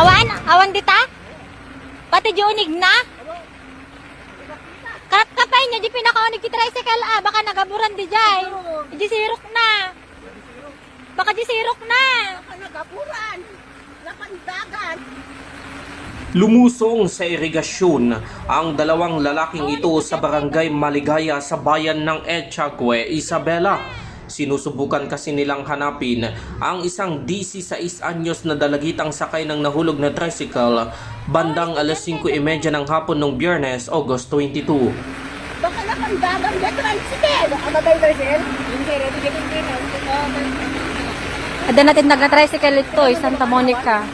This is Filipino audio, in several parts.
Awan? Awan dita? Pati di unig na? Kapay nyo, di pinakaunig ki tricycle ah. Baka nagaburan di jay. Di sirok na. Baka di sirok na. Nagapuran. Napandagan. Lumusong sa irigasyon ang dalawang lalaking ito sa barangay Maligaya sa bayan ng Etchagwe, Isabela. Sinusubukan kasi nilang hanapin ang isang 16 anyos na dalagitang sakay ng nahulog na tricycle bandang alas 5.30 ng hapon ng biyernes, August 22. Baka napandagan niya tricycle. Ano ba yung tricycle? Hindi, ready ka Ada natin nagna-tricycle ito, eh, Santa Monica.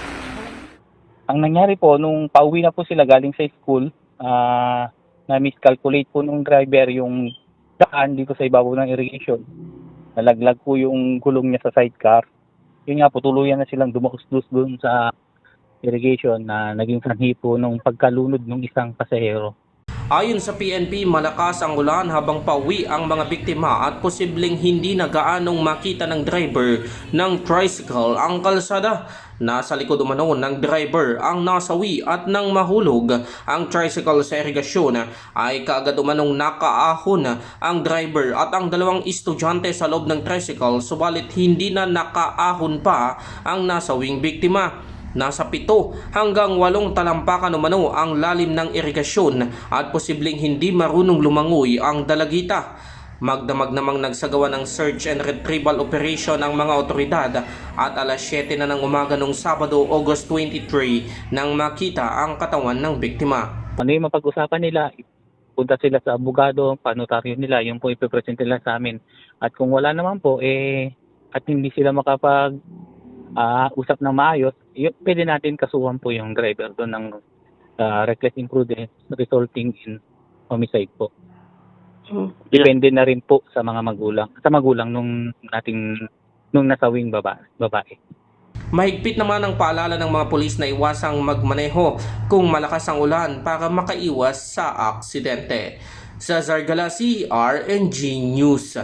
Ang nangyari po, nung pauwi na po sila galing sa school, ah na-miscalculate po nung driver yung daan dito sa ibabaw ng irrigation. Nalaglag po yung gulong niya sa sidecar. Yun nga po, tuluyan na silang dumausdos doon sa irrigation na naging sanhi po nung pagkalunod ng isang pasahero. Ayon sa PNP, malakas ang ulan habang pauwi ang mga biktima at posibleng hindi na gaanong makita ng driver ng tricycle ang kalsada. Nasa likod umano ng driver ang nasawi at nang mahulog ang tricycle sa irigasyon ay kaagad umanong nakaahon ang driver at ang dalawang estudyante sa loob ng tricycle subalit hindi na nakaahon pa ang nasawing biktima. Nasa pito hanggang walong talampakan umano ang lalim ng irigasyon at posibleng hindi marunong lumangoy ang dalagita. Magdamag namang nagsagawa ng search and retrieval operation ang mga otoridad at alas 7 na ng umaga noong Sabado, August 23 nang makita ang katawan ng biktima. Ano yung mapag-usapan nila? Punta sila sa abogado, panotaryo nila, yung po ipipresent nila sa amin. At kung wala naman po, eh, at hindi sila makapag ah, usap ng maayos, y- pwede natin kasuhan po yung driver doon ng ah, reckless imprudence resulting in homicide po. Depende na rin po sa mga magulang, sa magulang nung nating nung nasawing baba, babae. Mahigpit naman ang paalala ng mga pulis na iwasang magmaneho kung malakas ang ulan para makaiwas sa aksidente. Sa Zargalasi, RNG News.